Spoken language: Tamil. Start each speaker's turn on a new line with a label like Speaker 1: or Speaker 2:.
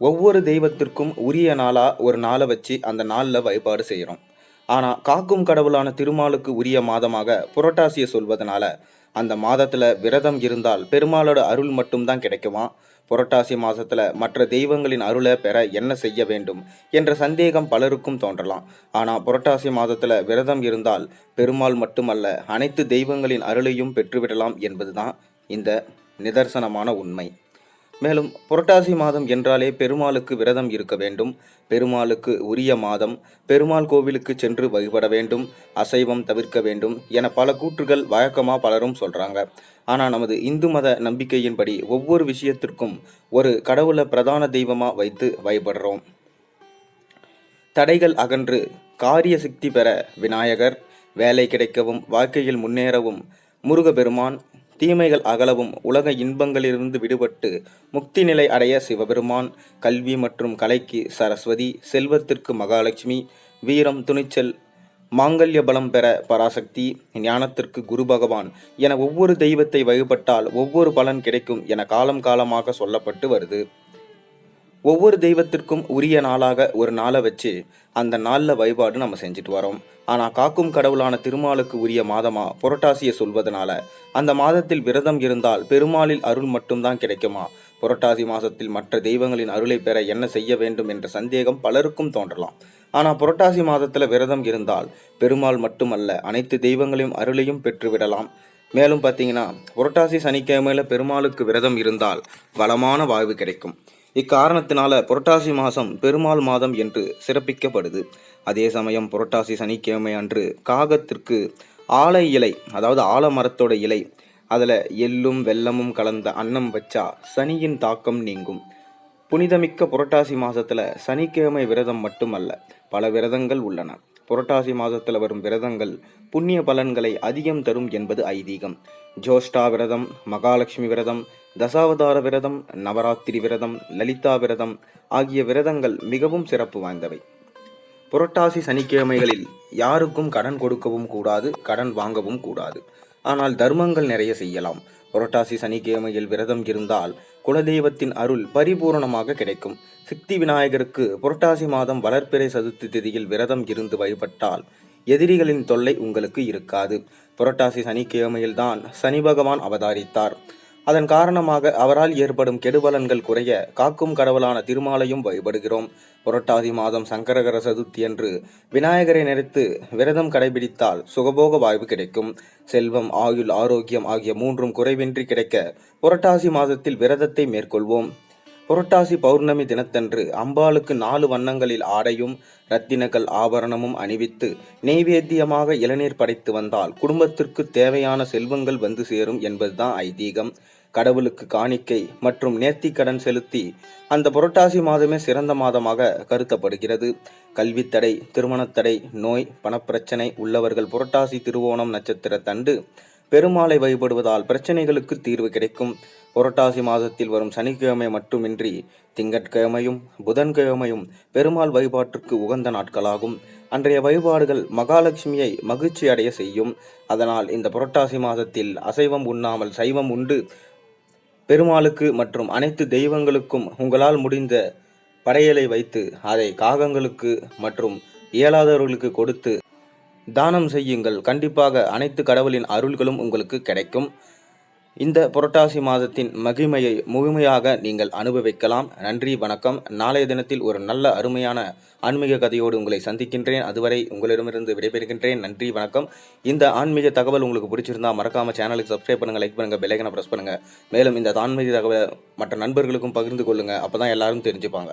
Speaker 1: ஒவ்வொரு தெய்வத்திற்கும் உரிய நாளாக ஒரு நாளை வச்சு அந்த நாளில் வழிபாடு செய்கிறோம் ஆனால் காக்கும் கடவுளான திருமாலுக்கு உரிய மாதமாக புரட்டாசியை சொல்வதனால அந்த மாதத்தில் விரதம் இருந்தால் பெருமாளோட அருள் மட்டும்தான் கிடைக்குமா? புரட்டாசி மாதத்தில் மற்ற தெய்வங்களின் அருளை பெற என்ன செய்ய வேண்டும் என்ற சந்தேகம் பலருக்கும் தோன்றலாம். ஆனால் புரட்டாசி மாதத்தில் விரதம் இருந்தால் பெருமாள் மட்டுமல்ல அனைத்து தெய்வங்களின் அருளையும் பெற்றுவிடலாம் என்பதுதான் இந்த நிதர்சனமான உண்மை. மேலும் புரட்டாசி மாதம் என்றாலே பெருமாளுக்கு விரதம் இருக்க வேண்டும். பெருமாளுக்கு உரிய மாதம் பெருமாள் கோவிலுக்கு சென்று வழிபட வேண்டும் அசைவம் தவிர்க்க வேண்டும் என பல கூற்றுகள் வழக்கமாக பலரும் சொல்கிறாங்க ஆனால் நமது இந்து மத நம்பிக்கையின்படி ஒவ்வொரு விஷயத்திற்கும் ஒரு கடவுளை பிரதான தெய்வமாக வைத்து வழிபடுறோம். தடைகள் அகன்று காரிய சக்தி பெற விநாயகர் வேலை கிடைக்கவும் வாழ்க்கையில் முன்னேறவும் முருகபெருமான் தீமைகள் அகலவும் உலக இன்பங்களிலிருந்து விடுபட்டு முக்தி நிலை அடைய சிவபெருமான் கல்வி மற்றும் கலைக்கு சரஸ்வதி செல்வத்திற்கு மகாலட்சுமி வீரம் துணிச்சல் மாங்கல்ய பலம் பெற பராசக்தி ஞானத்திற்கு குரு பகவான் என ஒவ்வொரு தெய்வத்தை வழிபட்டால் ஒவ்வொரு பலன் கிடைக்கும் என காலம் காலமாக சொல்லப்பட்டு வருது. ஒவ்வொரு தெய்வத்திற்கும் உரிய நாளாக ஒரு நாளை வச்சு அந்த நாளில் வழிபாடு நம்ம செஞ்சுட்டு வரோம். ஆனால் காக்கும் கடவுளான திருமாலுக்கு உரிய மாதமா புரட்டாசியை சொல்வதனால அந்த மாதத்தில் விரதம் இருந்தால் பெருமாளில் அருள் மட்டும்தான் கிடைக்குமா? புரட்டாசி மாதத்தில் மற்ற தெய்வங்களின் அருளை பெற என்ன செய்ய வேண்டும் என்ற சந்தேகம் பலருக்கும் தோன்றலாம். ஆனால் புரட்டாசி மாதத்தில் விரதம் இருந்தால் பெருமாள் மட்டுமல்ல அனைத்து தெய்வங்களையும் அருளையும் பெற்றுவிடலாம். மேலும் பார்த்தீங்கன்னா புரட்டாசி சனிக்கிழமையில பெருமாளுக்கு விரதம் இருந்தால் வளமான வாழ்வு கிடைக்கும். இக்காரணத்தினால புரட்டாசி மாதம் பெருமாள் மாதம் என்று சிறப்பிக்கப்படுது. அதே சமயம் புரட்டாசி சனிக்கிழமை அன்று காகத்திற்கு ஆலை இலை அதாவது ஆலமரத்தோட இலை அதில் எள்ளும் வெள்ளமும் கலந்த அன்னம் வச்சா சனியின் தாக்கம் நீங்கும். புனிதமிக்க புரட்டாசி மாதத்தில் சனிக்கிழமை விரதம் மட்டுமல்ல பல விரதங்கள் உள்ளன. புரட்டாசி மாதத்தில் வரும் விரதங்கள் புண்ணிய பலன்களை அதிகம் தரும் என்பது ஐதீகம். ஜோஷ்டா விரதம் மகாலட்சுமி விரதம் தசாவதார விரதம் நவராத்திரி விரதம் லலிதா விரதம் ஆகிய விரதங்கள் மிகவும் சிறப்பு வாய்ந்தவை. புரட்டாசி சனிக்கிழமைகளில் யாருக்கும் கடன் கொடுக்கவும் கூடாது கடன் வாங்கவும் கூடாது. ஆனால் தர்மங்கள் நிறைய செய்யலாம். புரட்டாசி சனிக்கிழமையில் விரதம் இருந்தால் குலதெய்வத்தின் அருள் பரிபூரணமாக கிடைக்கும். சித்தி விநாயகருக்கு புரட்டாசி மாதம் வளர்ப்பிறை சதுர்த்தி திதியில் விரதம் இருந்து வழிபட்டால் எதிரிகளின் தொல்லை உங்களுக்கு இருக்காது. புரட்டாசி சனிக்கிழமையில் தான் சனி பகவான் அவதாரித்தார். அதன் காரணமாக அவரால் ஏற்படும் கெடுபலன்கள் குறைய காக்கும் கடவுளான திருமாலையும் வழிபடுகிறோம். புரட்டாதி மாதம் சங்கரகர சதுர்த்தி அன்று விநாயகரை நினைத்து விரதம் கடைபிடித்தால் சுகபோக வாய்வு கிடைக்கும். செல்வம் ஆயுள் ஆரோக்கியம் ஆகிய மூன்றும் குறைவின்றி கிடைக்க புரட்டாசி மாதத்தில் விரதத்தை மேற்கொள்வோம். புரட்டாசி பௌர்ணமி தினத்தன்று அம்பாளுக்கு நாலு வண்ணங்களில் ஆடையும் ரத்தினக்கல் ஆபரணமும் அணிவித்து நெய்வேத்தியமாக இளநீர் படைத்து வந்தால் குடும்பத்திற்கு தேவையான செல்வங்கள் வந்து சேரும் என்பதுதான் ஐதீகம். கடவுளுக்கு காணிக்கை மற்றும் நேர்த்தி கடன் செலுத்தி அந்த புரட்டாசி மாதமே சிறந்த மாதமாக கருதப்படுகிறது கல்வித்தடை திருமணத்தடை நோய் பணப்பிரச்சனை உள்ளவர்கள் புரட்டாசி திருவோணம் நட்சத்திர தண்டு பெருமாளை வழிபடுவதால் பிரச்சனைகளுக்கு தீர்வு கிடைக்கும். புரட்டாசி மாதத்தில் வரும் சனிக்கிழமை மட்டுமின்றி திங்கட்கிழமையும் புதன்கிழமையும் பெருமாள் வழிபாட்டிற்கு உகந்த நாட்களாகும். அன்றைய வழிபாடுகள் மகாலட்சுமியை மகிழ்ச்சி அடைய செய்யும். அதனால் இந்த புரட்டாசி மாதத்தில் அசைவம் உண்ணாமல் சைவம் உண்டு. பெருமாளுக்கு மற்றும் அனைத்து தெய்வங்களுக்கும் உங்களால் முடிந்த படையலை வைத்து அதை காகங்களுக்கு மற்றும் இயலாதவர்களுக்கு கொடுத்து தானம் செய்யுங்கள். கண்டிப்பாக அனைத்து கடவுளின் அருள்களும் உங்களுக்கு கிடைக்கும். இந்த புரட்டாசி மாதத்தின் மகிமையை முழுமையாக நீங்கள் அனுபவிக்கலாம். நன்றி வணக்கம். நாளைய தினத்தில் ஒரு நல்ல அருமையான ஆன்மீக கதையோடு உங்களை சந்திக்கின்றேன். அதுவரை உங்களிடமிருந்து விடைபெறுகின்றேன். நன்றி வணக்கம். இந்த ஆன்மீக தகவல் உங்களுக்கு பிடிச்சிருந்தா மறக்காமல் சேனலுக்கு சப்ஸ்கிரைப் பண்ணுங்கள் லைக் பண்ணுங்கள் பெல்லைக்கனை பிரஸ் பண்ணுங்கள் மேலும் இந்த ஆன்மீக தகவலை மற்ற நண்பர்களுக்கும் பகிர்ந்து கொள்ளுங்கள் அப்போ தான் எல்லாரும் தெரிஞ்சுப்பாங்க.